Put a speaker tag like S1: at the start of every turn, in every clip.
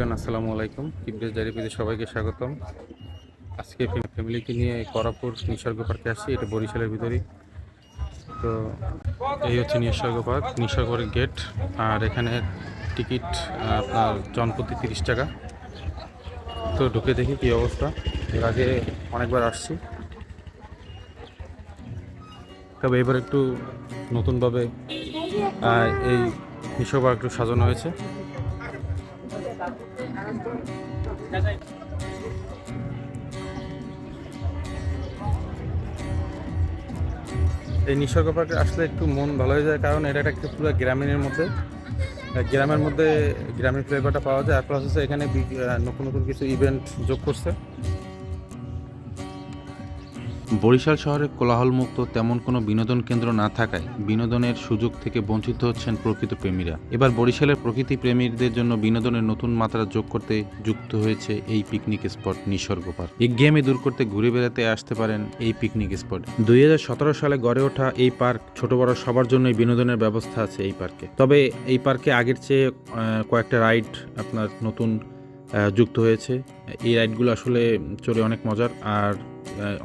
S1: Everyone আসসালামু আলাইকুম। কিবরেজ ডায়েরিপিতে সবাইকে স্বাগতম। আজকে ফ্যামিলিকে নিয়ে করাপুর নিসর্গ পার্কে আসছি, এটা বরিশালের ভিতরেই। তো এই হচ্ছে নিসর্গ পার্ক নিসর্গ পার্কের গেট। আর এখানে টিকিট, আপনার জনপ্রতি তিরিশ টাকা। তো ঢুকে দেখি কী অবস্থা। এর আগে অনেকবার আসছি। তবে এবার একটু নতুনভাবে এই নিসর্গ একটু সাজানো হয়েছে। এই নিসর্গ পার্কে আসলে একটু মন ভালো হয়ে যায়, কারণ এটা একটা পুরো গ্রামীণের মধ্যে। গ্রামের মধ্যে গ্রামীণ ফ্লেভারটা পাওয়া যায়, আর প্লাস হচ্ছে এখানে নতুন নতুন কিছু ইভেন্ট যোগ করছে।
S2: বরিশাল শহরে কোলাহলমুক্ত তেমন কোনো বিনোদন কেন্দ্র না থাকায় বিনোদনের সুযোগ থেকে বঞ্চিত হচ্ছেন প্রকৃত প্রেমীরা। এবার বরিশালের প্রকৃতি প্রেমীদের জন্য বিনোদনের নতুন মাত্রা যোগ করতে যুক্ত হয়েছে এই পিকনিক স্পট নিসর্গ পার্ক। গেমে দূর করতে ঘুরে বেড়াতে আসতে পারেন এই পিকনিক স্পট। দুই হাজার সতেরো সালে গড়ে ওঠা এই পার্ক ছোট বড় সবার জন্যই বিনোদনের ব্যবস্থা আছে এই পার্কে। তবে এই পার্কে আগের চেয়ে কয়েকটা রাইড আপনার নতুন যুক্ত হয়েছে। এই রাইডগুলো আসলে চলে অনেক মজার। আর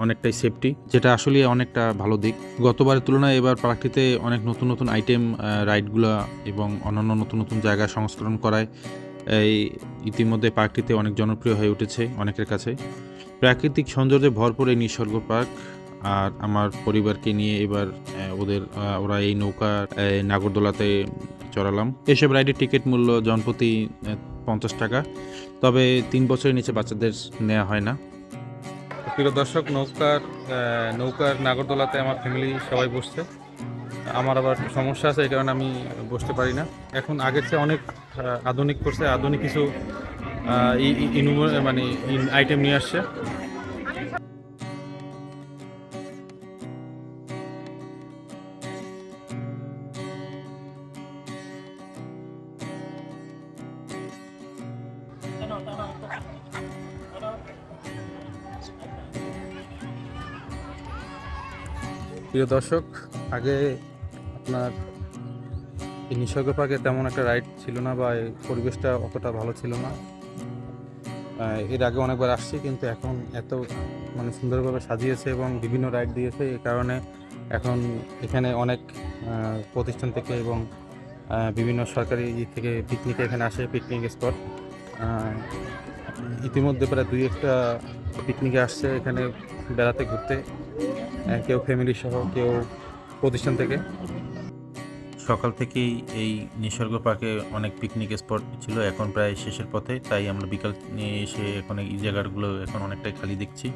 S2: অনেকটাই সেফটি যেটা আসলে অনেকটা ভালো দিক। গতবারের তুলনায় এবার পার্কটিতে অনেক নতুন নতুন আইটেম রাইডগুলো এবং অন্যান্য নতুন নতুন জায়গা সংস্করণ করায়। এই ইতিমধ্যে পার্কটিতে অনেক জনপ্রিয় হয়ে উঠেছে অনেকের কাছে। প্রাকৃতিক সৌন্দর্যে ভরপুর এই নিসর্গ পার্ক। আর আমার পরিবারকে নিয়ে এবার ওদের ওরা এই নৌকা নাগরদোলাতে চড়ালাম। এসব রাইডের টিকিট মূল্য জনপ্রতি পঞ্চাশ টাকা। তবে তিন বছরের নিচে বাচ্চাদের নেওয়া হয় না।
S1: প্রিয় দর্শক, নৌকার নৌকার নাগরদোলাতে আমার ফ্যামিলি সবাই বসছে। আমার আবার সমস্যা আছে, এই কারণে আমি বসতে পারি না। এখন আগের চেয়ে অনেক আধুনিক করছে, আধুনিক কিছু মানে আইটেম নিয়ে আসছে। প্রিয় দর্শক, আগে আপনার এই নিসর্গ পার্কে তেমন একটা রাইড ছিল না বা পরিবেশটা অতটা ভালো ছিল না। এর আগে অনেকবার আসছি, কিন্তু এখন এত মানে সুন্দরভাবে সাজিয়েছে এবং বিভিন্ন রাইড দিয়েছে এই কারণে এখন এখানে অনেক প্রতিষ্ঠান থেকে এবং বিভিন্ন সরকারি ই থেকে পিকনিকে এখানে আসে পিকনিক স্পট ইতিমধ্যে প্রায় দুই একটা পিকনিকে আসছে এখানে বেড়াতে, ঘুরতে। কেউ ফ্যামিলি সহ, কেউ প্রতিষ্ঠান থেকে।
S2: সকাল থেকেই এই নিসর্গ পার্কে অনেক পিকনিক স্পট ছিল, এখন প্রায় শেষের পথে, তাই আমরা বিকাল নিয়ে এসে এখন এই জায়গাগুলো এখন অনেকটাই খালি দেখছি।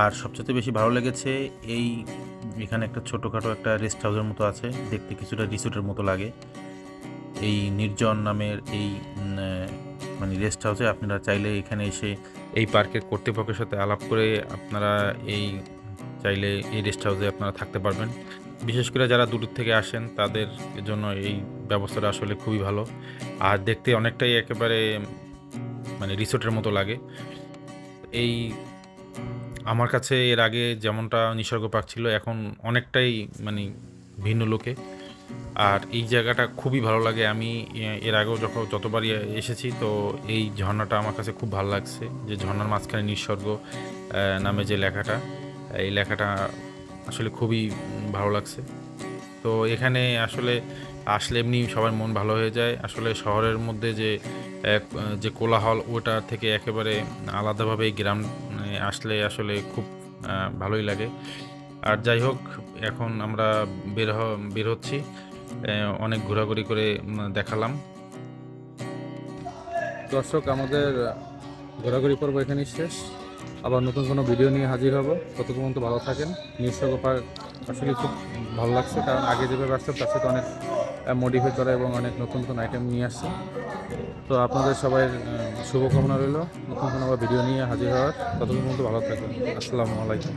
S2: আর সবচেয়ে বেশি ভালো লেগেছে এই, এখানে একটা ছোটোখাটো একটা রেস্ট হাউসের মতো আছে, দেখতে কিছুটা রিসোর্টের মতো লাগে। এই নির্জন নামের এই মানে রেস্ট হাউসে আপনারা চাইলে এখানে এসে
S1: এই পার্কের কর্তৃপক্ষের সাথে আলাপ করে আপনারা এই চাইলে এই রেস্ট হাউসে আপনারা থাকতে পারবেন। বিশেষ করে যারা দূর থেকে আসেন, তাদের জন্য এই ব্যবস্থাটা আসলে খুবই ভালো। আর দেখতে অনেকটাই একেবারে মানে রিসোর্টের মতো লাগে। এই আমার কাছে এর আগে যেমনটা নিসর্গ পার্ক ছিল, এখন অনেকটাই মানে ভিন্ন লোকে। আর এই জায়গাটা খুবই ভালো লাগে। আমি এর আগেও যখন যতবারই এসেছি, তো এই ঝর্ণাটা আমার কাছে খুব ভালো লাগছে। যে ঝর্ণার মাঝখানে নিঃসর্গ নামে যে লেখাটা। এই লেখাটা আসলে খুবই ভালো লাগছে। তো এখানে আসলে আসলে এমনি সবার মন ভালো হয়ে যায়। আসলে শহরের মধ্যে যে এক, যে কোলাহল ওটা থেকে একেবারে আলাদাভাবে গ্রাম মানে, আসলে আসলে খুব ভালোই লাগে। আর যাই হোক এখন আমরা বের বের হচ্ছি। অনেক ঘোরাঘুরি করে দেখালাম। দর্শক আমাদের ঘোরাঘুরি পর্ব এখানেই শেষ। আবার নতুন কোনো ভিডিও নিয়ে হাজির হব। ততক্ষণ পর্যন্ত ভালো থাকেন। নিঃসর্গ গোপাল আসলে খুব ভালো লাগছে, কারণ আগে যেভাবে আসছে তার সাথে অনেক মডিফাই করা এবং অনেক নতুন নতুন আইটেম নিয়ে আসছে। তো আপনাদের সবাই শুভকামনা রইল। নতুন কোনো আবার ভিডিও নিয়ে হাজির হওয়ার। ততক্ষণ পর্যন্ত ভালো থাকবেন আসসালামু আলাইকুম।